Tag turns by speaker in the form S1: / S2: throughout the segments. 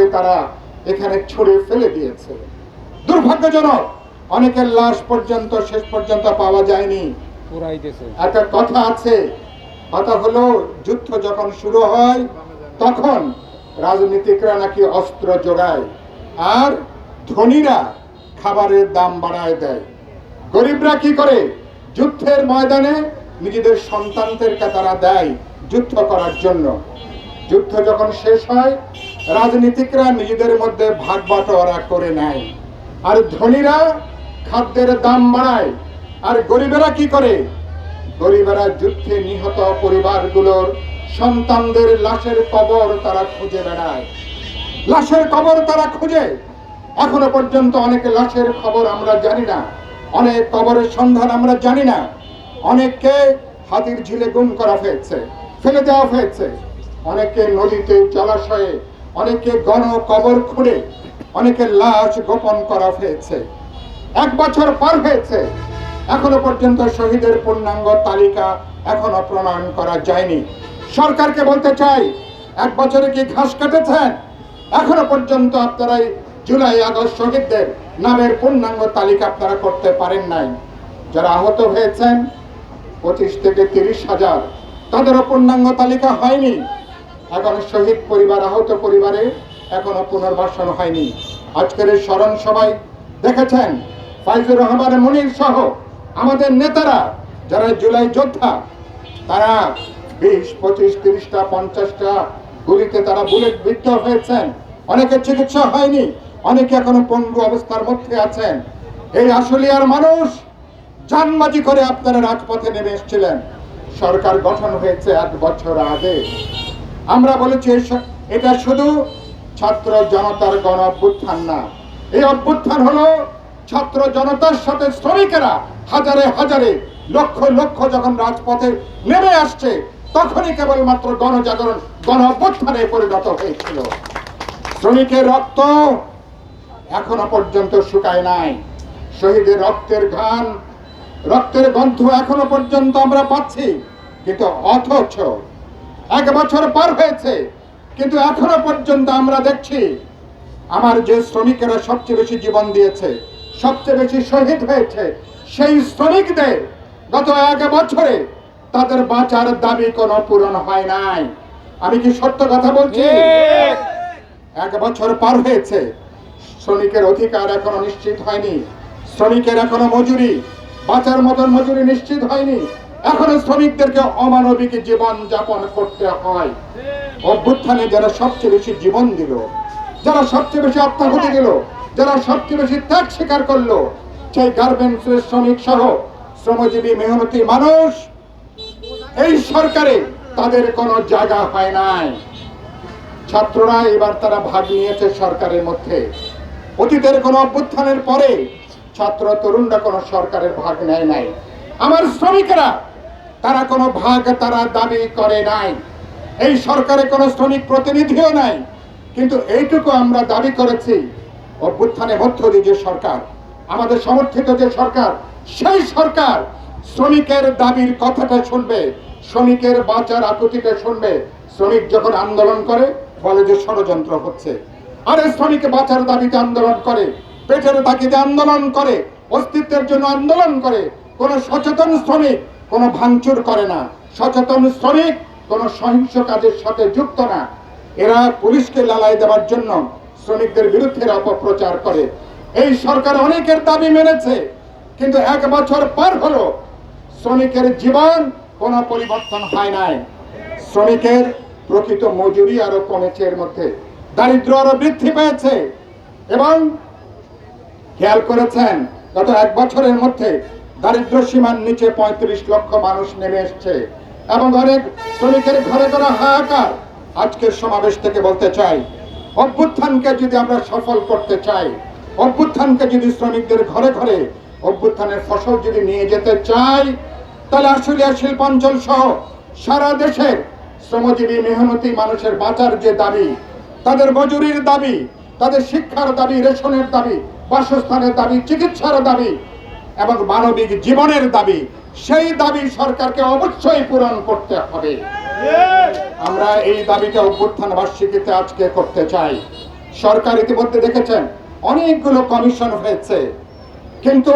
S1: রক্তকে তারা এখানে ছুঁড়ে ফেলে দিয়েছে। দুর্ভাগ্যজনক অনেকের লাশ পর্যন্ত শেষ পর্যন্ত পাওয়া যায়নি। একটা কথা আছে কথা হলো যুদ্ধ যখন শুরু হয় তখন রাজনীতিকরা নাকি অস্ত্র জোগায় আর ধনীরা খাবারের দাম বাড়ায় দেয়। গরিবরা কি করে? যুদ্ধের ময়দানে নিজেদের সন্তানদেরকে তারা দেয় যুদ্ধ করার জন্য। যুদ্ধ যখন শেষ হয় রাজনীতিকরা নিজেদের মধ্যে ভাগ বাটোয়ারা করে নেয়। আর ধনীরা খাদ্যের দাম বাড়ায়। আর গরিবেরা কি করে? গরিবেরা যুদ্ধে নিহত পরিবারগুলোর সন্তানদের লাশের কবর তারা খুঁজে বেড়ায়। লাশের কবর তারা খুঁজে। এখনও পর্যন্ত অনেক লাশের খবর আমরা জানি না। অনেক কবরের সন্ধান আমরা জানি না। অনেককে হাতির ঝিলে গুম করা হয়েছে, ফেলে দেওয়া হয়েছে। অনেকে নদীতে জলাশয়ে অনেকে গণ কবর খুঁড়ে অনেকে লাশ গোপন করা হয়েছে। এক বছর পার হয়েছে। এখনও পর্যন্ত শহীদের পূর্ণাঙ্গ তালিকা এখনও প্রণয়ন করা যায়নি। সরকারকে বলতে চাই, এক বছরে কি ঘাস কেটেছেন? এখনও পর্যন্ত আপনারা জুলাই আগস্ট শহীদদের নামের পূর্ণাঙ্গ তালিকা আপনারা করতে পারেন নাই। যারা আহত হয়েছেন, পঁচিশ থেকে তিরিশ হাজার, তাদেরও পূর্ণাঙ্গ তালিকা হয়নি। এখনও শহীদ পরিবার, আহত পরিবারে এখনও পুনর্বাসন হয়নি। আজকের স্মরণ সবাই দেখেছেন ফাইজুর রহমান, মনির সহ আমাদের নেতারা, যারা জুলাই যোদ্ধা, তারা বিশ, পঁচিশ, তিরিশটা, পঞ্চাশটা গুলিতে তারা বুলেট বিদ্ধ হয়েছেন। অনেকের চিকিৎসা হয়নি, অনেকে এখনও পঙ্গু অবস্থার মধ্যে আছেন। এই আশুলিয়ার মানুষ জানমাজি করে আপনারা রাজপথে নেমে এসেছিলেন। সরকার গঠন হয়েছে এক বছর আগে। আমরা বলেছি এটা শুধু ছাত্র জনতার গণ অভ্যুত্থান না। এই অভ্যুত্থান হলো ছাত্র জনতার সাথে শ্রমিকেরা হাজারে হাজারে, লক্ষ লক্ষ যখন রাজপথে নেমে আসছে, তখনই কেবলমাত্র গণজাগরণ গণ অভ্যুত্থানে পরিণত হয়েছিল। শ্রমিকের রক্ত এখনও পর্যন্ত শুকায় নাই। শহীদের রক্তের ঘান রক্তের গন্ধ এখনও পর্যন্ত আমরা পাচ্ছি। কিন্তু অথচ এক বছর পার হয়েছে কিন্তু এখনও পর্যন্ত আমরা দেখছি আমার যে শ্রমিকেরা সবচেয়ে বেশি জীবন দিয়েছে সবচেয়ে বেশি শহীদ হয়েছে সেই শ্রমিকদের গত এক বছরে তাদের বাঁচার দাবি কোনো পূরণ হয় নাই। আমি কি সত্য কথা বলছি? এক বছর পার হয়েছে শ্রমিকের অধিকার এখনও নিশ্চিত হয়নি শ্রমিকের এখনও মজুরি বাঁচার মতন মজুরি নিশ্চিত হয়নি এখনও শ্রমিকদেরকে অমানবিক জীবন যাপন করতে হয়। অভ্যুত্থানে যারা সবচেয়ে বেশি জীবন দিল, যারা সবচেয়ে বেশি আত্মাহুতি দিল, যারা সবচেয়ে বেশি ত্যাগ স্বীকার করল, সেই গার্মেন্টসের শ্রমিক সহ শ্রমজীবী মেহনতি মানুষ, এই সরকারে তাদের কোনো জায়গা হয় নাই। ছাত্ররা এবার তারা ভাগ নিয়েছে সরকারের মধ্যে। অতীতের কোন অভ্যুত্থানের পরে ছাত্র তরুণরা কোনো সরকারের ভাগ নেয় নাই। আমার শ্রমিকেরা তারা কোনো ভাগ তারা দাবি করে নাই। এই সরকারে কোনো শ্রমিক প্রতিনিধিও নাই। কিন্তু এইটুকু আমরা দাবি করেছি অভ্যুত্থানের মধ্য দিয়ে যে সরকার, আমাদের সমর্থিত যে সরকার, সেই সরকার শ্রমিকের দাবির কথাটা শুনবে, শ্রমিকের বাঁচার আকুতিটা শুনবে। শ্রমিক যখন আন্দোলন করে, বলে যে ষড়যন্ত্র হচ্ছে। আরে শ্রমিক বাঁচার দাবিতে আন্দোলন করে, পেটের তাগিদে আন্দোলন করে, অস্তিত্বের জন্য আন্দোলন করে, কোন সচেতন শ্রমিক কোনো ভাঙচুর করে না। সচেতন শ্রমিক কোনো সহিংস কাজের সাথে যুক্ত না। এরা পুলিশকে লালাই দেওয়ার জন্য শ্রমিকদের বিরুদ্ধে অপপ্রচার করে। এই সরকার অনেকের দাবি মেনেছে, কিন্তু এক বছর পার হলো শ্রমিকের জীবন কোনো পরিবর্তন হয় নাই। শ্রমিকের প্রকৃত মজুরি আরও কমেছে এর মধ্যে। দারিদ্র আরও বৃদ্ধি পেয়েছে এবং খেয়াল করেছেন, গত এক বছরের মধ্যে দারিদ্র সীমার নিচে পঁয়ত্রিশ লক্ষ মানুষ নেমে এসছে। এবং অনেক শ্রমিকের ঘরে ঘরে হাহাকার। আজকের সমাবেশ থেকে বলতে চাই, অভ্যুত্থানকে যদি আমরা সফল করতে চাই, অভ্যুত্থানকে যদি শ্রমিকদের ঘরে ঘরে অভ্যুত্থানের ফসল যদি নিয়ে যেতে চাই, তাহলে আশুলিয়া শিল্পাঞ্চল সহ সারা দেশের শ্রমজীবী মেহনতি মানুষের বাঁচার যে দাবি, তাদের মজুরির দাবি, তাদের শিক্ষার দাবি, রেশনের দাবি, বাসস্থানের দাবি, চিকিৎসার দাবি এবং মানবিক জীবনের দাবি, সেই দাবি সরকারকে অবশ্যই পূরণ করতে হবে। আমরা এই দাবিটা অভ্যুত্থান বার্ষিকীতে আজকে করতে চাই। সরকার ইতিমধ্যে দেখেছেন, অনেকগুলো কমিশন হয়েছে। কিন্তু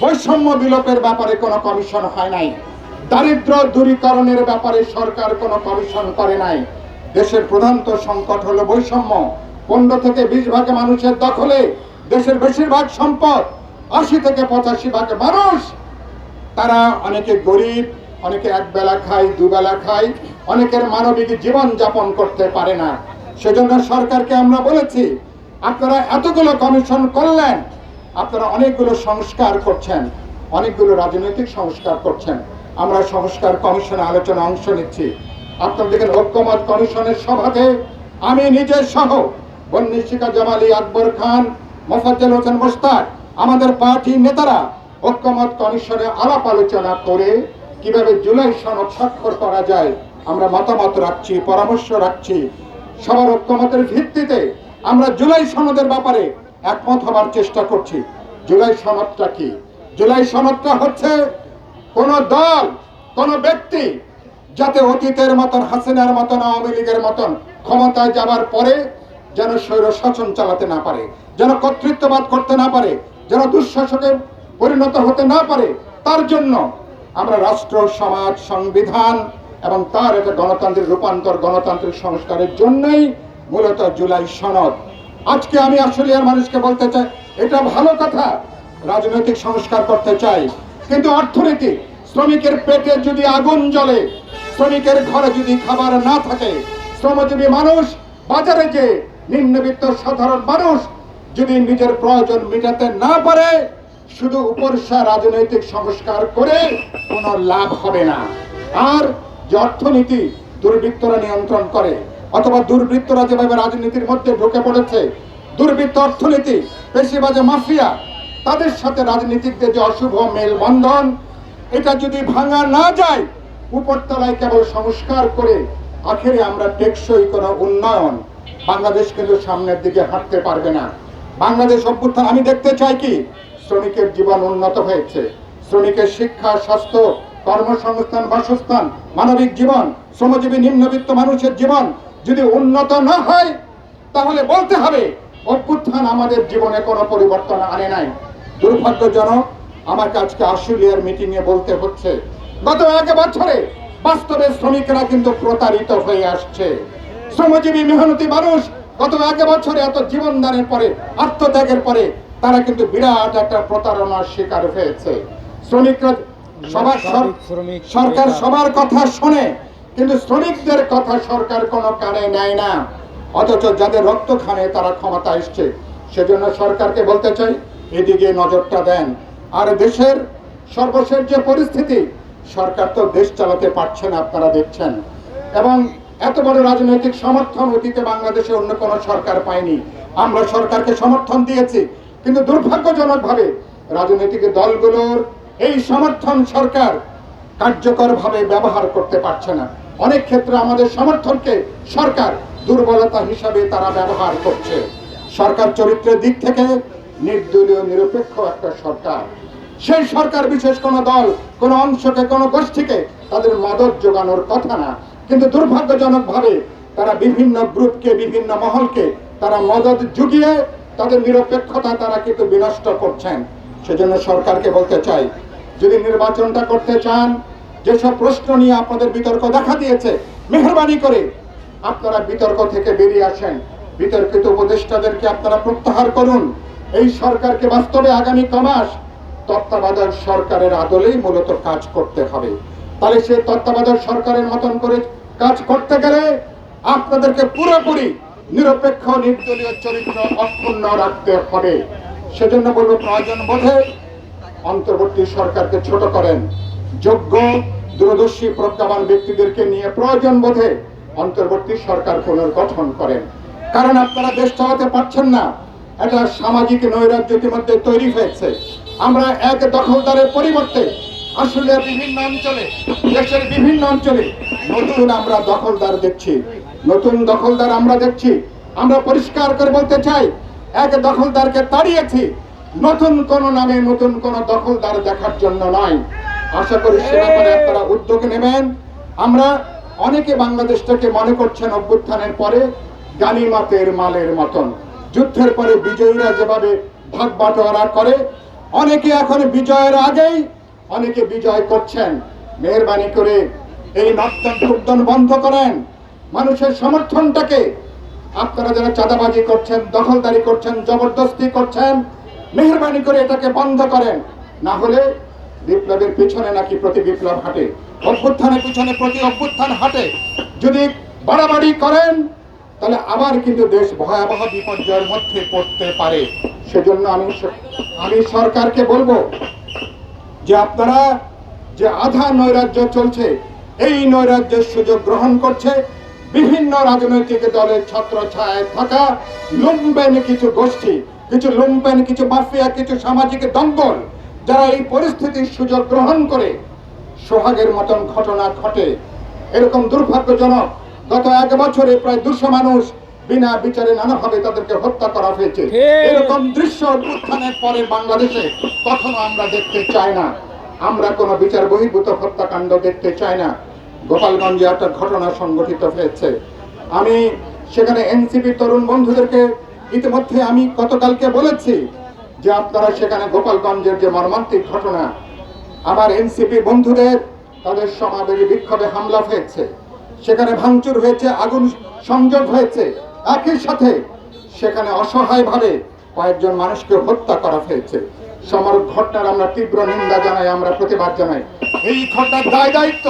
S1: বৈষম্য বিলোপের ব্যাপারে কোনো কমিশন হয় নাই। দারিদ্র দূরীকরণের ব্যাপারে সরকার কোনো কমিশন করে নাই। দেশের প্রধানত সংকট হলো বৈষম্য। পনেরো থেকে বিশ ভাগে মানুষের দখলে দেশের বেশিরভাগ সম্পদ আশি থেকে পঁচাশি ভাগ মানুষ, তারা অনেকে গরিব, অনেকে এক বেলা খায়, দুবেলা খায়, অনেকের মানবিক জীবন যাপন করতে পারে না। সেজন্য সরকারকে আমরা বলেছি, আপনারা এতগুলো কমিশন করলেন, আপনারা অনেকগুলো সংস্কার করছেন, অনেকগুলো রাজনৈতিক সংস্কার করছেন। আমরা সংস্কার কমিশনে আলোচনা অংশ নিচ্ছি। আপনারা দেখেন ঐক্যমত কমিশনের সভাতে আমি নিজের সহ বন্নিশিকা জামালি আকবর খান, মোফাজ্জল হোসেন মোস্তাক আমাদের পার্টির নেতারা ঐক্যমত কমিশনে আলাপ আলোচনা করে কীভাবে জুলাই সনদ স্বাক্ষর করা যায়, আমরা মতামত রাখছি, পরামর্শ রাখছি। সবার ঐক্যমতের ভিত্তিতে আমরা জুলাই সনদের ব্যাপারে একমত হবার চেষ্টা করছি। জুলাই সনদটা কি? জুলাই সনদটা হচ্ছে কোন দল, কোন ব্যক্তি যাতে অতীতের মতন, হাসিনার মতন, আওয়ামী লীগের মতন ক্ষমতায় যাবার পরে যেন স্বৈর শাসন চালাতে না পারে, যেন কর্তৃত্ববাদ করতে না পারে যেন দুঃশাসকে পরিণত হতে না পারে, তার জন্য আমরা রাষ্ট্র, সমাজ, সংবিধান এবং তার একটা গণতান্ত্রিক রূপান্তর, গণতান্ত্রিক সংস্কারের জন্যই মূলত জুলাই সনদ। আজকে আমি আর মানুষকে বলতে চাই, এটা ভালো কথা, রাজনৈতিক সংস্কার করতে চাই, কিন্তু অর্থনীতি শ্রমিকের পেটে যদি আগুন জ্বলে, শ্রমিকের ঘরে যদি খাবার না থাকে, শ্রমজীবী মানুষ বাজারে যে নিম্নবিত্ত সাধারণ মানুষ যদি নিজের প্রয়োজন মেটাতে না পারে, শুধু উপরসা রাজনৈতিক সংস্কার করে কোনো লাভ হবে না। আর যে অর্থনীতি দুর্বৃত্তরা নিয়ন্ত্রণ করে, অথবা দুর্বৃত্তরা যেভাবে রাজনীতির মধ্যে ঢুকে পড়েছে, দুর্বৃত্ত অর্থনীতি পেশিবাজে মাফিয়া, তাদের সাথে রাজনীতিকদের যে অশুভ মেলবন্ধন, এটা যদি ভাঙা না যায়, উপরতলায় কেবল সংস্কার করে আখেরে আমরা টেকসই কোনো উন্নয়ন বাংলাদেশ কিন্তু সামনের দিকে হাঁটতে পারবে না। বাংলাদেশ অভ্যুত্থান, আমি দেখতে চাই কি? শ্রমিকের জীবন উন্নত হয়েছে। শ্রমিকের শিক্ষা, স্বাস্থ্য, কর্মসংস্থান, বাসস্থান, মানবিক জীবন, শ্রমজীবী, নিম্নবিত্ত মানুষের জীবন যদি উন্নত না হয়, তাহলে বলতে হবে, অভ্যুত্থান আমাদের জীবনে কোনো পরিবর্তন আনে নাই। দুর্ভাগ্যজনক, আমাকে আজকে আশুলিয়ার মিটিং এ বলতে হচ্ছে, গত এক বছরে বাস্তবে শ্রমিকরা কিন্তু প্রতারিত হয়ে আসছে। শ্রমজীবী, মেহনতি মানুষ গত এক বছরে এত জীবন দানের পরে আত্মত্যাগের পরে তারা কিন্তু বিরাট একটা প্রতারণার শিকার হয়েছে। শ্রমিকরা সবার
S2: শ্রমিক
S1: সরকার সবার কথা শোনে কিন্তু শ্রমিকদের কথা সরকার কোনো কানে নেয় না। অথচ যাদের রক্ত খানে তারা ক্ষমতা এসছে সেজন্য সরকারকে বলতে চাই এদিকে নজরটা দেন। আর দেশের সর্বশেষ যে পরিস্থিতি সরকার তো দেশ চালাতে পারছে না আপনারা দেখছেন। এবং এত বড় রাজনৈতিক সমর্থন অতীতে বাংলাদেশে অন্য কোনো সরকার পায়নি। আমরা সরকারকে সমর্থন দিয়েছি, কিন্তু দুর্ভাগ্যজনকভাবে রাজনৈতিক দলগুলোর এই সমর্থন সরকার কার্যকরভাবে ব্যবহার করতে পারছে না। অনেক ক্ষেত্রে আমাদের সমর্থনকে সরকার দুর্বলতা হিসাবে তারা ব্যবহার করছে। সরকার চরিত্রের দিক থেকে নির্দলীয়, নিরপেক্ষ একটা সরকার। সেই সরকার বিশেষ কোনো দল, কোনো অংশকে, কোনো গোষ্ঠীকে তাদের মদত যোগানোর কথা না। কিন্তু দুর্ভাগ্যজনকভাবে তারা বিভিন্ন গ্রুপকে, বিভিন্ন মহলকে তারা মদত জুগিয়ে তাদের নিরপেক্ষতা তারা কিন্তু বিনষ্ট করছেন। সেজন্য সরকারকে বলতে চাই, যদি নির্বাচনটা করতে চান, যেসব প্রশ্ন নিয়ে আপনাদের বিতর্ক দেখা দিয়েছে, মেহরবানি করে আপনারা বিতর্ক থেকে বেরিয়ে আসেন। বিতর্কিত উপদেষ্টাদেরকে আপনারা প্রত্যাহার করুন। এই সরকারকে বাস্তবে আগামী কমাস তত্ত্বাবধায়ক সরকারের আদলেই মূলত কাজ করতে হবে। তাহলে সেই তত্ত্বাবধায়ক সরকারের মতন করে কাজ করতে গেলে আপনাদেরকে পুরোপুরি নিরপেক্ষ, নির্দলীয় চরিত্র অক্ষুণ্ণ রাখতে হবে। সেজন্য বলব প্রয়োজন বোধে অন্তর্বর্তী সরকারকে ছোট করেন। যোগ্য, দূরদর্শী, প্রজ্ঞাবান ব্যক্তিদেরকে নিয়ে প্রয়োজন বোধে অন্তর্বর্তী সরকার পুনর্গঠন করেন। কারণ আপনারা দেশ চালাতে পারছেন না। এটা সামাজিক নৈরাজ্য ইতিমধ্যে তৈরি হয়েছে। আমরা এক দখলদারের পরিবর্তে আসলে বিভিন্ন অঞ্চলে, দেশের বিভিন্ন অঞ্চলে নতুন আমরা দখলদার দেখছি। নতুন দখলদার আমরা দেখছি। আমরা পরিষ্কার করে বলতে চাই, এক দখলদারকে তাড়িয়েছি, নতুন কোন নামে নতুন কোন দখলদার দেখার জন্য নয়। আশা করি আপনারা উদ্যোগ নেবেন। আমরা অনেকে বাংলাদেশটাকে মনে করছেন অভ্যুত্থানের পরে গানিমাতের মালের মতন। যুদ্ধের পরে বিজয়ীরা যেভাবে ভাগ বাটোয়ারা করে, অনেকে এখন বিজয়ের আগেই অনেকে বিজয় করছেন। মেহরবানি করে এই ফুটন বন্ধ করেন। মানুষের সমর্থনটাকে আপনারা যারা চাঁদাবাজি করছেন, দখলদারি করছেন, জবরদস্তি করছেন, মেহরবানি করে এটাকে বন্ধ করেন। না হলে বিপ্লবের পিছনে নাকি প্রতি বিপ্লব হাঁটে। অভ্যুত্থানের পিছনে প্রতি অভ্যুত্থান হাঁটে। যদি বাড়াবাড়ি করেন, তাহলে আবার কিন্তু দেশ ভয়াবহ বিপর্যয়ের মধ্যে পড়তে পারে। সেজন্য আমি আমি সরকারকে বলব যে আপনারা যে আধা নৈরাজ্য চলছে, এই নৈরাজ্যের সুযোগ গ্রহণ করছে, বিভিন্ন রাজনৈতিক দলের ছত্র ছায় থাকা লুম্বেন কিছু গোষ্ঠী, কিছু লুম্বেন, কিছু মাফিয়া, কিছু সামাজিক দঙ্গল যারা এই পরিস্থিতির সুযোগ গ্রহণ করে সোহাগের মতন ঘটনা ঘটে। এরকম দুর্ভাগ্যজনক, গত এক বছরে প্রায় দুশো মানুষ বিনা বিচারে নানাভাবে তাদেরকে হত্যা করা হয়েছে। এরকম দৃশ্য উত্থানের পরে বাংলাদেশে কখনো আমরা দেখতে চাই না। আমরা কোনো বিচার বহির্ভূত হত্যাকাণ্ড দেখতে চাই না। গোপালগঞ্জে একটা ঘটনা সংঘটিত হয়েছে। আমি সেখানে এনসিপি তরুণ বন্ধুদেরকে ইতিমধ্যে আমি গতকালকে বলেছি যে আপনারা সেখানে গোপালগঞ্জের যে মর্মান্তিক ঘটনা আমার এনসিপি বন্ধুদের তাদের সমাবেশী বিক্ষোভে হামলা হয়েছে। সেখানে ভাঙচুর হয়েছে আগুন সংযোগ হয়েছে। একই সাথে সেখানে অসহায়ভাবে কয়েকজন মানুষকে হত্যা করা হয়েছে। সমর ঘটনার আমরা তীব্র নিন্দা জানাই, আমরা প্রতিবাদ জানাই। এই ঘটনার দায় দায়িত্ব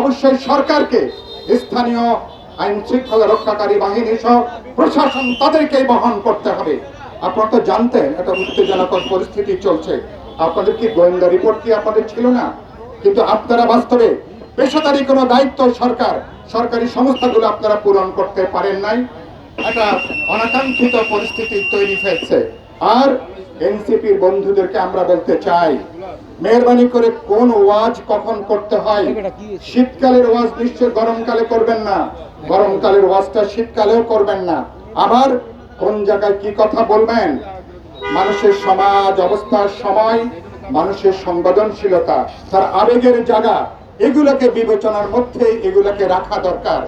S1: অবশ্যই সরকারকে, স্থানীয় আইন শৃঙ্খলা রক্ষাকারী বাহিনী সহ প্রশাসন তাদেরকেই বহন করতে হবে। আপনারা তো জানতেন একটা উত্তেজনাকর পরিস্থিতি চলছে। আপনাদের কি গোয়েন্দা রিপোর্ট কি আপনাদের ছিল না? কিন্তু আপনারা বাস্তবে পেশাদারি কোনো দায়িত্ব সরকার, সরকারি সংস্থাগুলো আপনারা পূরণ করতে পারেন নাই। একটা অনাকাঙ্ক্ষিত পরিস্থিতি তৈরি হয়েছে। আর এনসিপির বন্ধুদেরকে আমরা বলতে চাই, মেহরবানি করে কোন ওয়াজ কখন করতে হয়? শীতকালের ওয়াজ নিশ্চয় গরমকালে করবেন না। গরমকালের ওয়াজটা শীতকালেও করবেন না। আবার কোন জায়গায় কি কথা বলবেন? মানুষের সমাজ, অবস্থার সময়, মানুষের সংবেদনশীলতা, তার আবেগের জায়গা, এগুলোকে বিবেচনার মধ্যে এগুলোকে রাখা দরকার।